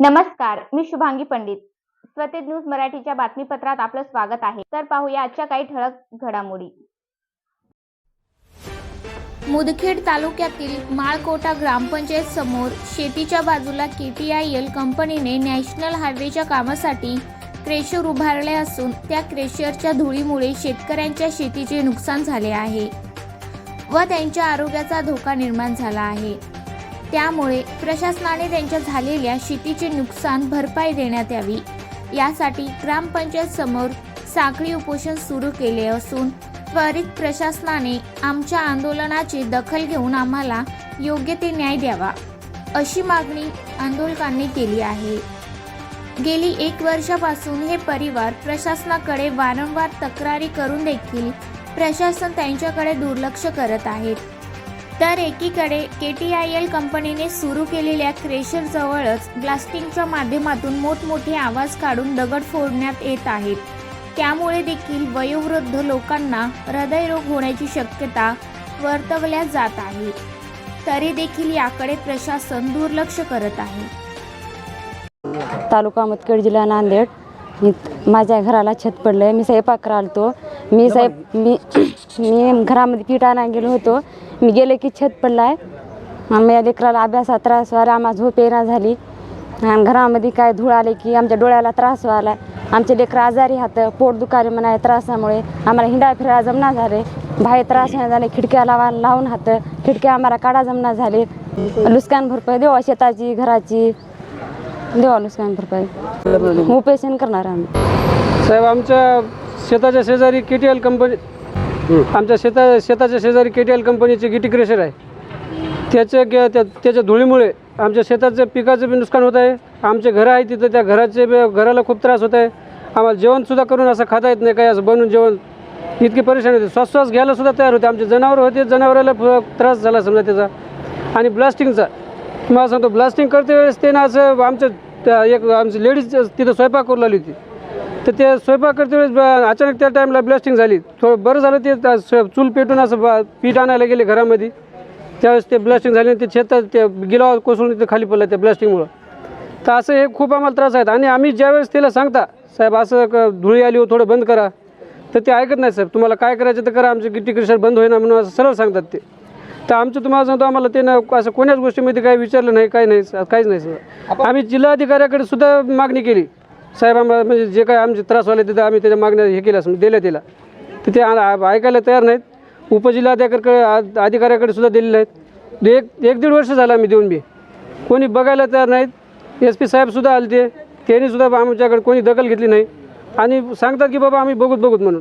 नमस्कार मी शुभांगी पंडित. स्वतेज न्यूज मराठीच्या बातमीपत्रात आपलं स्वागत आहे. तर पाहूया आजच्या काही ठळक घडामोडी. मुदखेड तालुक्यातील माळकोटा ग्रामपंचायत समोर शेतीच्या बाजूला केटीआयएल कंपनीने नॅशनल हायवेच्या कामासाठी क्रेशर उभारले असून त्या क्रेशरच्या धुळीमुळे शेतकऱ्यांच्या शेतीचे नुकसान झाले आहे व त्यांच्या आरोग्याचा धोका निर्माण झाला आहे. त्यामुळे प्रशासनाने त्यांच्या झालेल्या शेतीचे नुकसान भरपाई देण्यात यावी. यासाठी ग्रामपंचायत समोर साखळी उपोषण सुरू केले असून त्वरित प्रशासनाने आमच्या आंदोलनाची दखल घेऊन आम्हाला योग्य ते न्याय द्यावा अशी मागणी आंदोलकांनी केली आहे. गेली एक वर्षापासून हे परिवार प्रशासनाकडे वारंवार तक्रारी करून देखील प्रशासन त्यांच्याकडे दुर्लक्ष करत आहेत तर एकीकडे के टी आय एल कंपनीने सुरू केलेल्या क्रेशरजवळच ब्लास्टिंगच्या माध्यमातून मोठमोठे आवाज काढून दगड फोडण्यात येत आहेत. त्यामुळे देखील वयोवृद्ध लोकांना हृदयरोग होण्याची शक्यता वर्तवल्या जात आहे. तरी देखील याकडे प्रशासन दुर्लक्ष करत आहे. तालुका मतखेड जिल्हा नांदेड. माझ्या घराला छत पडलं आहे मी स्वयंपाक करायला आलतो. मी साहेब मी मी घरामध्ये पीठ आणायला गेलो होतो. मी गेले की छत पडलं आहे माझ्या लेकराला अभ्यासात त्रास व्हायला आम्हाला झोप येणार झाली. आणि घरामध्ये काय धूळ आले की आमच्या डोळ्याला त्रास व्हायला. आमचे लेकरं आजारी हात पोट दुखाले म्हणा त्रासामुळे. आम्हाला हिंडा फिरायला जमना झाले. बाहेर त्रास नाही झाले खिडक्या लावा लावून हात खिडक्या आम्हाला काढा जमना झाले. लुस्कान भरपाई देवा शेताची घराची. देवा नुकसान भरपाई उपेशन करणार आम्ही. साहेब आमच्या शेताच्या शेजारी के टी एल कंपनी आमच्या शेता शेताच्या शेजारी के टी एल कंपनीचे गिटी क्रेशर आहे. त्याच्या गे- त्या त्याच्या धुळीमुळे आमच्या शेताचं पिकाचं बी नुकसान होत आहे. आमचे घरं आहे तिथं त्या घराचे बी- घराला खूप त्रास होत आहे. आम्हाला जेवणसुद्धा करून असं खाता येत नाही काही असं बनवून जेवण. इतकी परेशानी होते. श्वास श्वास घ्यायला सुद्धा तयार होते. आमचे जनावर होते जनावराला फ- त्रास झाला समजा त्याचा. आणि ब्लास्टिंगचा तुम्हाला सांगतो ब्लास्टिंग करते वेळेस ते ना असं आमच्या त्या एक आमची लेडीज तिथं स्वयंपाक करू लागली होती. तर ते स्वयंपाक करते वेळेस ब- अचानक त्या टाईमला ब्लास्टिंग झाली. थोडं बरं झालं ते त्या चूल पेटून असं बा- पीठ आणायला गेले घरामध्ये. त्यावेळेस ते ब्लास्टिंग झाले आणि ते शेतात ते गिलावर कोसळून ते खाली पडलं त्या ब्लास्टिंगमुळं तर असं हे खूप आम्हाला त्रास आहेत. आणि आम्ही ज्यावेळेस त्याला सांगता साहेब असं क- धुळी आली हो थोडं बंद करा. तर ते ऐकत नाही साहेब तुम्हाला काय करायचं तर करा आमचे गिट्टी क्रिशर बंद होईना म्हणून असं सरळ सांगतात ते. तर आमचं तुम्हाला सांगतो आम्हाला ते ना असं कोण्याच गोष्टीमध्ये काही विचारलं नाही काही नाही काहीच नाही सर. आम्ही जिल्हाधिकाऱ्याकडे सुद्धा मागणी केली. साहेब आम्हाला म्हणजे जे काही आमचे त्रास व्हायला तिथं आम्ही त्याच्या मागण्या हे केल्या दिल्या तिला. तर ते ऐकायला तयार नाहीत. उपजिल्हाधिकाऱ्याकडे अधिकाऱ्याकडे सुद्धा दिलेले आहेत एक एक दीड वर्ष झालं आम्ही देऊन बी. कोणी बघायला तयार नाहीत. एस पी साहेबसुद्धा आले ते त्यांनी सुद्धा आमच्याकडे कोणी दखल घेतली नाही. आणि सांगतात की बाबा आम्ही बघूत बघूत म्हणून.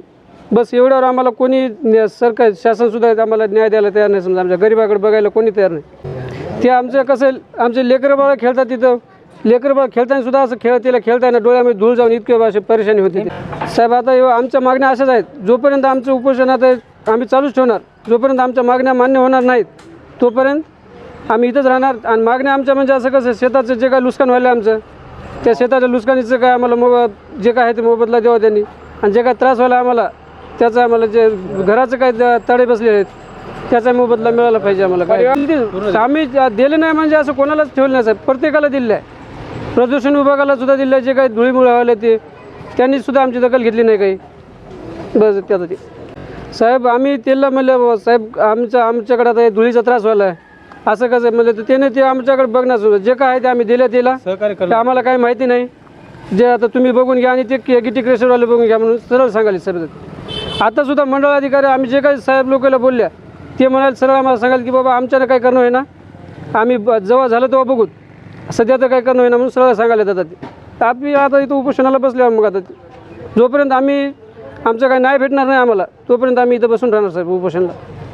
बस एवढ्यावर आम्हाला कोणी सरकार शासनसुद्धा आम्हाला न्याय द्यायला तयार नाही समजा. आमच्या गरीबाकडे बघायला कोणी तयार नाही. ते आमचं कसं आहे, आमचे लेकरं बाळा खेळतात तिथं. लेकरं बाळा खेळताना सुद्धा असं खेळ तिला खेळताना डोळ्यामध्ये धूळ जाऊन इतके असे परेशानी होती साहेब आता एव- आमच्या मागण्या अशाच आहेत. जोपर्यंत आमचं उपोषण आता आम्ही चालूच ठेवणार. जोपर्यंत आमच्या मागण्या मान्य होणार नाहीत तोपर्यंत आम्ही इथंच राहणार. आणि मागण्या आमच्या म्हणजे असं कसं शेताचं जे काय नुकसान व्हायलं आमचं त्या शेताच्या नुकसानीचं काय आम्हाला मोब जे काय आहे ते मोबदला द्यावा त्यांनी. आणि जे काय त्रास व्हायला आम्हाला त्याचा आम्हाला जे घराचं काय तडे बसले आहेत त्याचा मोबदला मिळाला पाहिजे आम्हाला. काय? आम्ही दिले नाही म्हणजे असं कोणालाच ठेवलं नाही साहेब. प्रत्येकाला दिलं आहे. प्रदूषण विभागाला सुद्धा दिलं आहे जे काही धुळीमुळे व्हायला ते त्यांनी सुद्धा आमची दखल घेतली नाही काही. बस त्याचं ते साहेब आम्ही त्याला म्हणलं साहेब आमच्या आमच्याकडे आता हे धुळीचा त्रास व्हायला आहे असं कसं म्हणलं तर त्याने ते आमच्याकडे बघणार जे काय आहे ते आम्ही दिलं त्याला. आम्हाला काही माहिती नाही. जे आता तुम्ही बघून घ्या आणि ते गिटी क्रेशरवाले बघून घ्या म्हणून सरळ सांगाले सर आतासुद्धा मंडळाधिकारी मंडळ अधिकारी आम्ही जे काही साहेब लोकांना बोलल्या ते म्हणाले सरळ आम्हाला सांगाल की बाबा आमच्यानं काय करणं होईना. आम्ही ब- जेव्हा झालं तेव्हा बघूत सध्या तर काय करणं होईना म्हणून सरळ सांगायला जातात तर आम्ही आता इथं उपोषणाला बसले मग आता ते. जोपर्यंत आम्ही आमचं काही नाही भेटणार नाही आम्हाला तोपर्यंत आम्ही इथं बसून राहणार साहेब उपोषणाला.